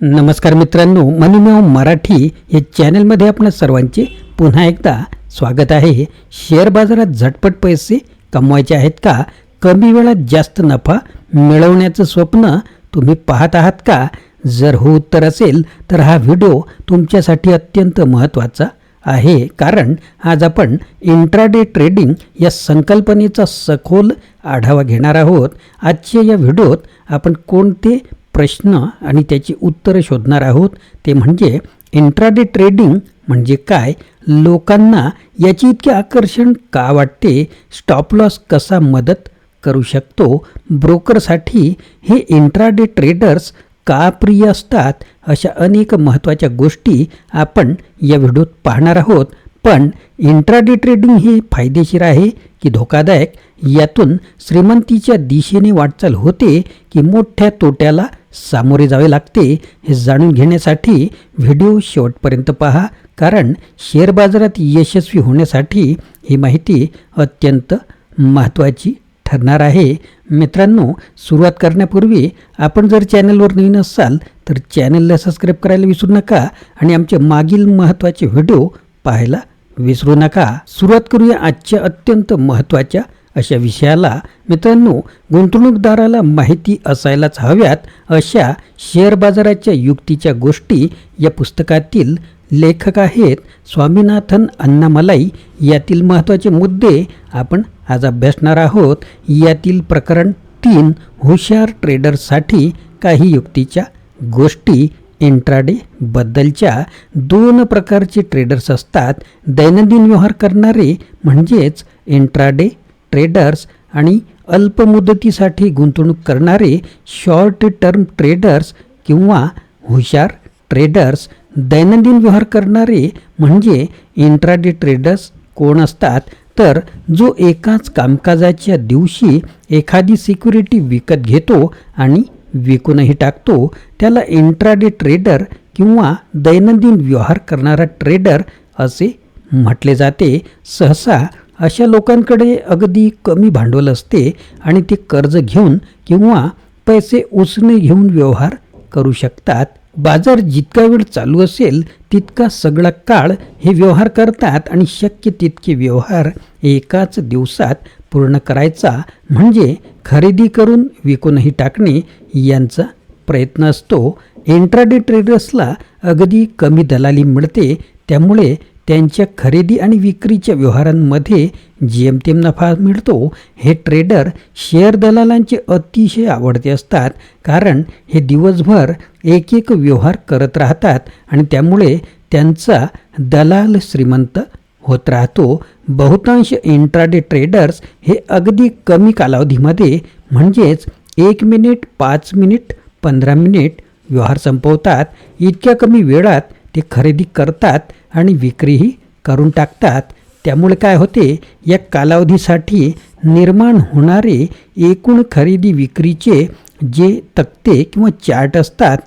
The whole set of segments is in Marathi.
नमस्कार मित्रांनो मनुमेव मराठी या चॅनलमध्ये आपण सर्वांचे पुन्हा एकदा स्वागत आहे. शेअर बाजारात झटपट पैसे कमवायचे आहेत का? कमी वेळात जास्त नफा मिळवण्याचं स्वप्न तुम्ही पाहत आहात का? जर हो उत्तर असेल तर हा व्हिडिओ तुमच्यासाठी अत्यंत महत्त्वाचा आहे. कारण आज आपण इंट्राडे ट्रेडिंग या संकल्पनेचा सखोल आढावा घेणार आहोत. आजच्या या व्हिडिओत आपण कोणते प्रश्न आणि त्याची उत्तरं शोधणार आहोत ते म्हणजे इंट्राडे ट्रेडिंग म्हणजे काय? लोकांना याची इतके आकर्षण का वाटते? स्टॉप लॉस कसा मदत करू शकतो? ब्रोकरसाठी हे इंट्राडे ट्रेडर्स का प्रिय असतात? अशा अनेक महत्त्वाच्या गोष्टी आपण या व्हिडिओत पाहणार आहोत. पण इंट्राडे ट्रेडिंग हे फायदेशीर आहे की धोकादायक? यातून श्रीमंतीच्या दिशेने वाटचाल होते की मोठ्या तोट्याला सामोरे जावे लागते हे जाणून घेण्यासाठी व्हिडिओ शेवटपर्यंत पहा कारण शेअर बाजारात यशस्वी होण्यासाठी ही माहिती अत्यंत महत्त्वाची ठरणार आहे. मित्रांनो सुरुवात करण्यापूर्वी आपण जर चॅनलवर नवीन असाल तर चॅनलला सबस्क्राईब करायला विसरू नका आणि आमचे मागील महत्त्वाचे व्हिडिओ पाहायला विसरू नका. सुरुवात करूया आजच्या अत्यंत महत्त्वाच्या अशा विषयाला मित्रांनो गुंतवणूकदाराला माहिती असायलाच हव्यात अशा शेअर बाजाराच्या युक्तीच्या गोष्टी या पुस्तकातील लेखक आहेत स्वामीनाथन अण्णामलाई. यातील महत्त्वाचे मुद्दे आपण आज अभ्यासणार आहोत. यातील प्रकरण तीन हुशार ट्रेडर्ससाठी काही युक्तीच्या गोष्टी. इंट्राडेबद्दलच्या दोन प्रकारचे ट्रेडर्स असतात. दैनंदिन व्यवहार करणारे म्हणजेच इंट्राडे ट्रेडर्स आणि अल्प मुदतीसाठी गुंतवणूक करणारे शॉर्ट टर्म ट्रेडर्स किंवा हुशार ट्रेडर्स दैनंदिन व्यवहार करणारे म्हणजे इंट्राडे ट्रेडर्स कोण असतात? तर जो एकाच कामकाजाच्या दिवशी एखादी सिक्युरिटी विकत घेतो आणि विकूनही टाकतो त्याला इंट्राडे ट्रेडर किंवा दैनंदिन व्यवहार करणारा ट्रेडर असे म्हटले जाते. सहसा अशा लोकांकडे अगदी कमी भांडवल असते आणि ते कर्ज घेऊन किंवा पैसे उसने घेऊन व्यवहार करू शकतात. बाजार जितका वेळ चालू असेल तितका सगळा काळ हे व्यवहार करतात आणि शक्य तितके व्यवहार एकाच दिवसात पूर्ण करायचा. म्हणजे खरेदी करून विकूनही टाकणे यांचा प्रयत्न असतो. इंट्राडे ट्रेडर्सला अगदी कमी दलाली मिळते त्यामुळे त्यांच्या खरेदी आणि विक्रीच्या व्यवहारांमध्ये जेमतेम नफा मिळतो हे ट्रेडर शेअर दलालांचे अतिशय आवडते असतात. कारण हे दिवसभर एक एक व्यवहार करत राहतात आणि त्यामुळे त्यांचा दलाल श्रीमंत होत राहतो. बहुतांश इंट्राडे ट्रेडर्स हे अगदी कमी कालावधीमध्ये म्हणजेच एक मिनिट पाच मिनिट पंधरा मिनिट व्यवहार संपवतात. इतक्या कमी वेळात ते खरेदी करतात. आणि विक्रीही करून टाकतात. त्यामुळे काय होते या कालावधीसाठी निर्माण होणारे एकूण खरेदी विक्रीचे जे तक्ते किंवा चार्ट असतात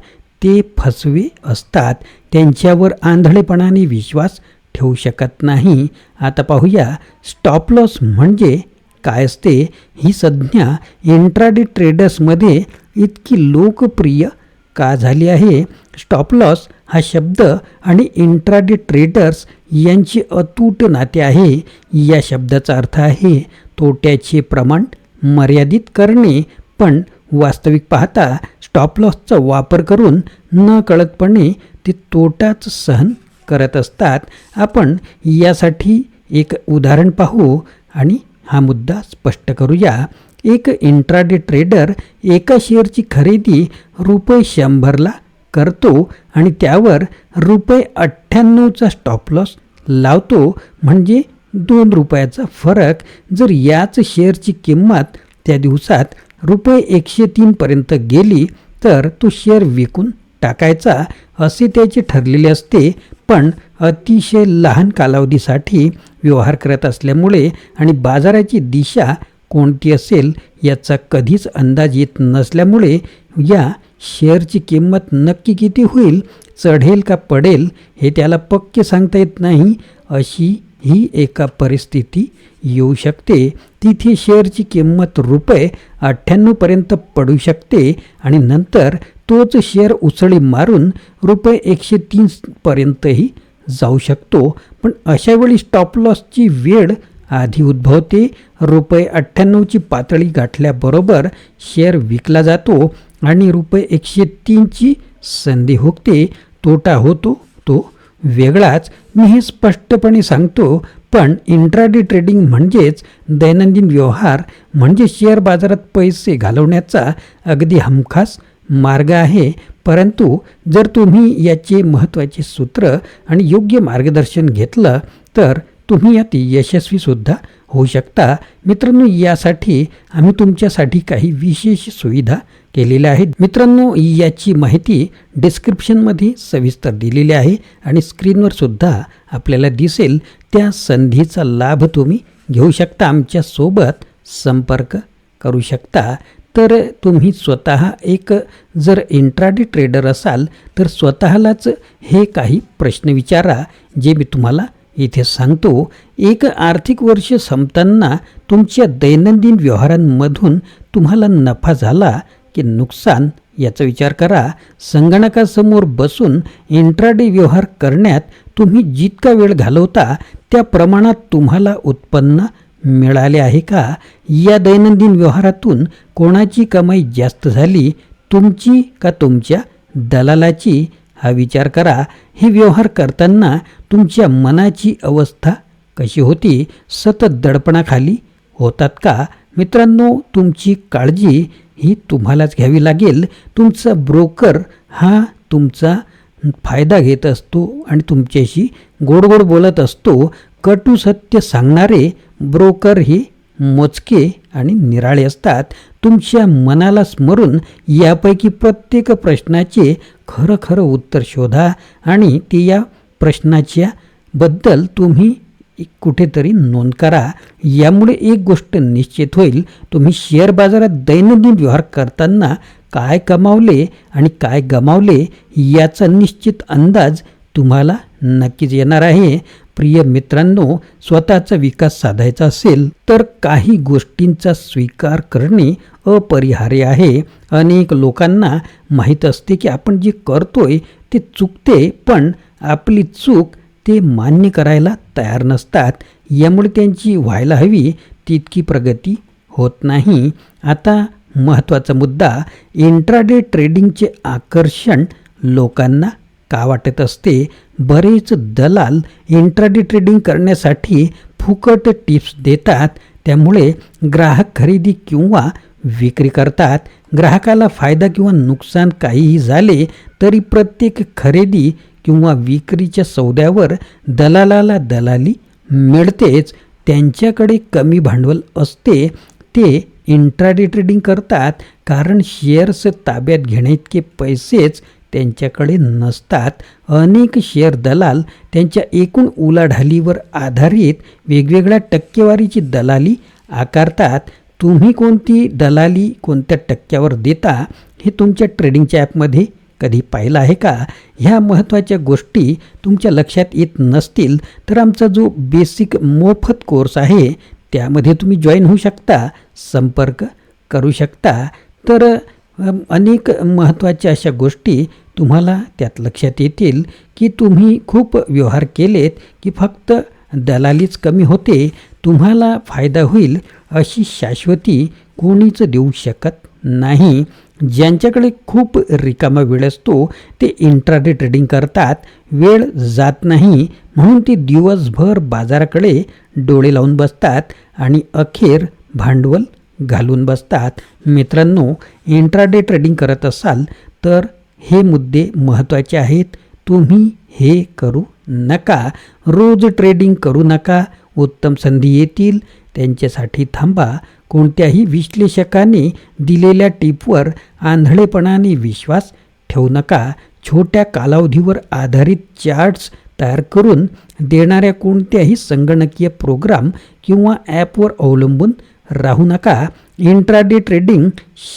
ते फसवे असतात. त्यांच्यावर आंधळेपणाने विश्वास ठेवू शकत नाही. आता पाहूया स्टॉप लॉस म्हणजे काय असते? ही संज्ञा इंट्राडे ट्रेडर्समध्ये इतकी लोकप्रिय का झाली आहे? स्टॉप लॉस हा शब्द आणि इंट्राडे ट्रेडर्स यांचे अतूट नाते आहे. या शब्दाचा अर्थ आहे तोट्याचे प्रमाण मर्यादित करणे. पण वास्तविक पाहता स्टॉप लॉसचा वापर करून न कळतपणे ते तोटाच सहन करत असतात. आपण यासाठी एक उदाहरण पाहू आणि हा मुद्दा स्पष्ट करूया. एक इंट्राडे ट्रेडर एका शेअरची खरेदी रुपये शंभरला करतो आणि त्यावर रुपये अठ्ठ्याण्णवचा स्टॉप लॉस लावतो. म्हणजे दोन रुपयाचा फरक जर याच शेअरची किंमत त्या दिवसात रुपये एकशे तीनपर्यंत गेली तर तो शेअर विकून टाकायचा असे त्याचे ठरलेले असते. पण अतिशय लहान कालावधीसाठी व्यवहार करत असल्यामुळे आणि बाजाराची दिशा कोणती असेल याचा कधीच अंदाज येत नसल्यामुळे या शेअरची किंमत नक्की किती होईल चढेल का पडेल हे त्याला पक्के सांगता येत नाही. अशी ही एका परिस्थिती येऊ शकते. तिथे शेअरची किंमत रुपये अठ्ठ्याण्णवपर्यंत पडू शकते आणि नंतर तोच शेअर उसळी मारून रुपये एकशे तीनपर्यंतही जाऊ शकतो. पण अशावेळी स्टॉप लॉसची वेळ आधी उद्भवते. रुपये अठ्ठ्याण्णवची पातळी गाठल्याबरोबर शेअर विकला जातो. आणि रुपये एकशे तीनची संधी हुकते तोटा होतो तो वेगळाच. मी हे स्पष्टपणे सांगतो पण इंट्राडे ट्रेडिंग म्हणजेच दैनंदिन व्यवहार म्हणजे शेअर बाजारात पैसे घालवण्याचा अगदी हमखास मार्ग आहे. परंतु जर तुम्ही याचे महत्त्वाचे सूत्र आणि योग्य मार्गदर्शन घेतलं तर तुम्ही यात यशस्वीसुद्धा होऊ शकता. मित्रांनो यासाठी आम्ही तुमच्यासाठी काही विशेष सुविधा केलेल्या आहेत. मित्रांनो याची माहिती डिस्क्रिप्शनमध्ये सविस्तर दिलेली आहे आणि स्क्रीनवर सुद्धा आपल्याला दिसेल. त्या संधीचा लाभ तुम्ही घेऊ शकता. आमच्यासोबत संपर्क करू शकता. तर तुम्ही स्वतः एक जर इंट्राडे ट्रेडर असाल तर स्वतःलाच हे काही प्रश्न विचारा जे मी तुम्हाला इथे सांगतो. एक आर्थिक वर्ष संपताना तुमच्या दैनंदिन व्यवहारांमधून तुम्हाला नफा झाला की नुकसान याचा विचार करा. संगणकासमोर बसून इंट्राडे व्यवहार करण्यात तुम्ही जितका वेळ घालवता त्या प्रमाणात तुम्हाला उत्पन्न मिळाले आहे का? या दैनंदिन व्यवहारातून कोणाची कमाई जास्त झाली? तुमची का तुमच्या दलालाची? हा विचार करा. हे व्यवहार करताना तुमच्या मनाची अवस्था कशी होती? सतत दडपणाखाली होतात का? मित्रांनो तुमची काळजी ही तुम्हालाच घ्यावी लागेल. तुमचा ब्रोकर हा तुमचा फायदा घेत असतो आणि तुमच्याशी गोडगोड बोलत असतो. कटू सत्य सांगणारे ब्रोकर हे मोजके आणि निराळे असतात. तुमच्या मनाला स्मरून यापैकी प्रत्येक प्रश्नाचे खरं खरं उत्तर शोधा आणि ते या प्रश्नाच्या बद्दल तुम्ही कुठेतरी नोंद करा. यामुळे एक गोष्ट निश्चित होईल. तुम्ही शेअर बाजारात दैनंदिन व्यवहार करताना काय कमावले आणि काय गमावले याचा निश्चित अंदाज तुम्हाला नक्कीच येणार आहे. प्रिय मित्रांनो स्वतःचा विकास साधायचा असेल तर काही गोष्टींचा स्वीकार करणे अपरिहार्य आहे. अनेक लोकांना माहीत असते की आपण जे करतोय ते चुकते पण आपली चूक ते मान्य करायला तयार नसतात. यामुळे त्यांची व्हायला हवी तितकी प्रगती होत नाही. आता महत्त्वाचा मुद्दा इंट्राडे ट्रेडिंगचे आकर्षण लोकांना का वाटत असते? बरेच दलाल इंट्राडे ट्रेडिंग करण्यासाठी फुकट टिप्स देतात. त्यामुळे ग्राहक खरेदी किंवा विक्री करतात. ग्राहकाला फायदा किंवा नुकसान काहीही झाले तरी प्रत्येक खरेदी किंवा विक्रीच्या सौद्यावर दलालाला दलाली मिळतेच त्यांच्याकडे कमी भांडवल असते ते इंट्राडे ट्रेडिंग करतात कारण शेअर्स ताब्यात घेण्याइतके पैसेच त्यांच्याकडे नसतात. अनेक शेअर दलाल त्यांच्या एकूण उलाढालीवर आधारित वेगवेगळ्या टक्केवारीची दलाली आकारतात. तुम्ही कोणती दलाली कोणत्या टक्क्यावर देता हे तुमच्या ट्रेडिंगच्या ॲपमध्ये कधी पाहिलं आहे का? ह्या महत्त्वाच्या गोष्टी तुमच्या लक्षात येत नसतील तर आमचा जो बेसिक मोफत कोर्स आहे त्यामध्ये तुम्ही जॉईन होऊ शकता संपर्क करू शकता. तर अनेक महत्त्वाच्या अशा गोष्टी तुम्हाला त्यात लक्षात येतील की तुम्ही खूप व्यवहार केलेत की फक्त दलालीच कमी होते तुम्हाला फायदा होईल अशी शाश्वती कोणीच देऊ शकत नाही. ज्यांच्याकडे खूप रिकामा वेळ असतो ते इंट्राडे ट्रेडिंग करतात. वेळ जात नाही म्हणून ते दिवसभर बाजाराकडे डोळे लावून बसतात आणि अखेर भांडवल घालून बसतात. मित्रांनो इंट्राडे ट्रेडिंग करत असाल तर हे मुद्दे महत्त्वाचे आहेत. तुम्ही हे करू नका. रोज ट्रेडिंग करू नका. उत्तम संधी येतील. त्यांच्यासाठी थांबा. कोणत्याही विश्लेषकाने दिलेल्या टिपवर आंधळेपणाने विश्वास ठेवू नका. छोट्या कालावधीवर आधारित चार्ट्स तयार करून देणाऱ्या कोणत्याही संगणकीय प्रोग्राम किंवा ॲपवर अवलंबून राहू नका. इंट्राडे ट्रेडिंग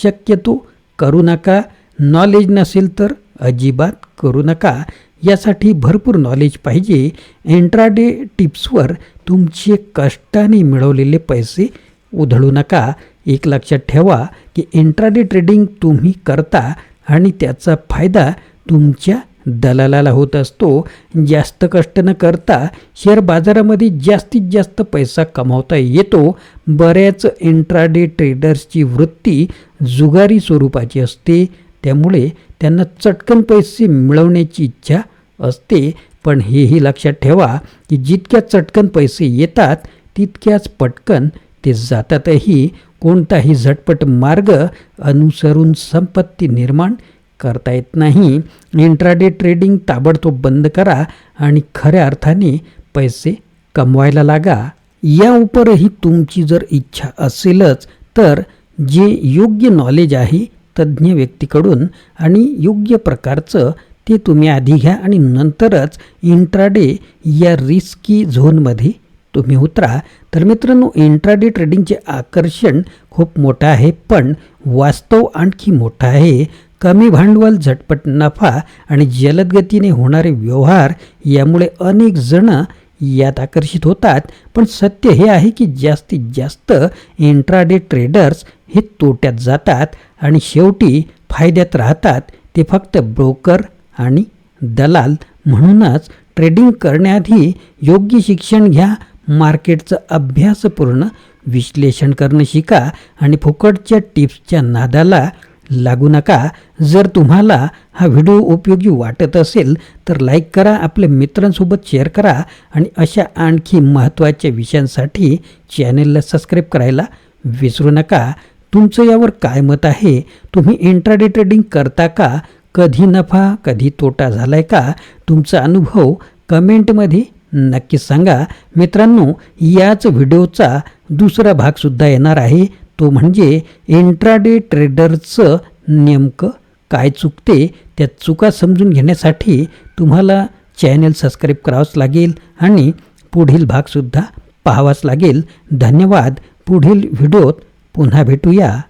शक्यतो करू नका. नॉलेज नसेल तर अजिबात करू नका. यासाठी भरपूर नॉलेज पाहिजे. इंट्राडे टिप्सवर तुमचे कष्टाने मिळवलेले पैसे उधळू नका. एक लक्षात ठेवा की इंट्राडे ट्रेडिंग तुम्ही करता आणि त्याचा फायदा तुमच्या दलालाला होत असतो. जास्त कष्ट न करता शेअर बाजारामध्ये जास्तीत जास्त पैसा कमावता येतो. बऱ्याच इंट्राडे ट्रेडर्सची वृत्ती जुगारी स्वरूपाची असते. त्यामुळे त्यांना चटकन पैसे मिळवण्याची इच्छा असते. पण हेही लक्षात ठेवा की जितक्या चटकन पैसे येतात तितक्याच पटकन ते जातातही कोणताही झटपट मार्ग अनुसरून संपत्ती निर्माण करता येत नाही. इंट्राडे ट्रेडिंग ताबडतोब बंद करा आणि खऱ्या अर्थाने पैसे कमवायला लागा. या उपरही तुमची जर इच्छा असेलच तर जे योग्य नॉलेज आहे तज्ज्ञ व्यक्तीकडून आणि योग्य प्रकारचं ते तुम्ही आधी घ्या आणि नंतरच इंट्राडे या रिस्की झोनमध्ये तुम्ही उतरा. तर मित्रांनो इंट्राडे ट्रेडिंगचे आकर्षण खूप मोठं आहे पण वास्तव आणखी मोठं आहे. कमी भांडवल झटपट नफा आणि जलद गतीने होणारे व्यवहार यामुळे अनेक जण यात आकर्षित होतात. पण सत्य हे आहे की जास्तीत जास्त इंट्राडे ट्रेडर्स हे तोट्यात जातात आणि शेवटी फायद्यात राहतात. ते फक्त ब्रोकर आणि दलाल म्हणूनच ट्रेडिंग करण्याआधी योग्य शिक्षण घ्या मार्केटचं अभ्यासपूर्ण विश्लेषण करणं शिका आणि फुकटच्या टिप्सच्या नादाला लागू नका. जर तुम्हाला हा व्हिडिओ उपयोगी वाटत असेल तर लाईक करा आपल्या मित्रांसोबत शेअर करा आणि अशा आणखी महत्त्वाच्या विषयांसाठी चॅनेलला सबस्क्राईब करायला विसरू नका. तुमचं यावर काय मत आहे? तुम्ही इंट्राडे ट्रेडिंग करता का? कधी नफा कधी तोटा झाला आहे का? तुमचा अनुभव कमेंटमध्ये नक्की सांगा. मित्रांनो याच व्हिडिओचा दुसरा भागसुद्धा येणार आहे. तो म्हणजे इंट्राडे ट्रेडरचं नेमकं काय चुकते त्या चुका समजून घेण्यासाठी तुम्हाला चॅनल सबस्क्राईब करावंच लागेल आणि पुढील भागसुद्धा पाहावाच लागेल. धन्यवाद. पुढील व्हिडिओत पुन्हा भेटूया.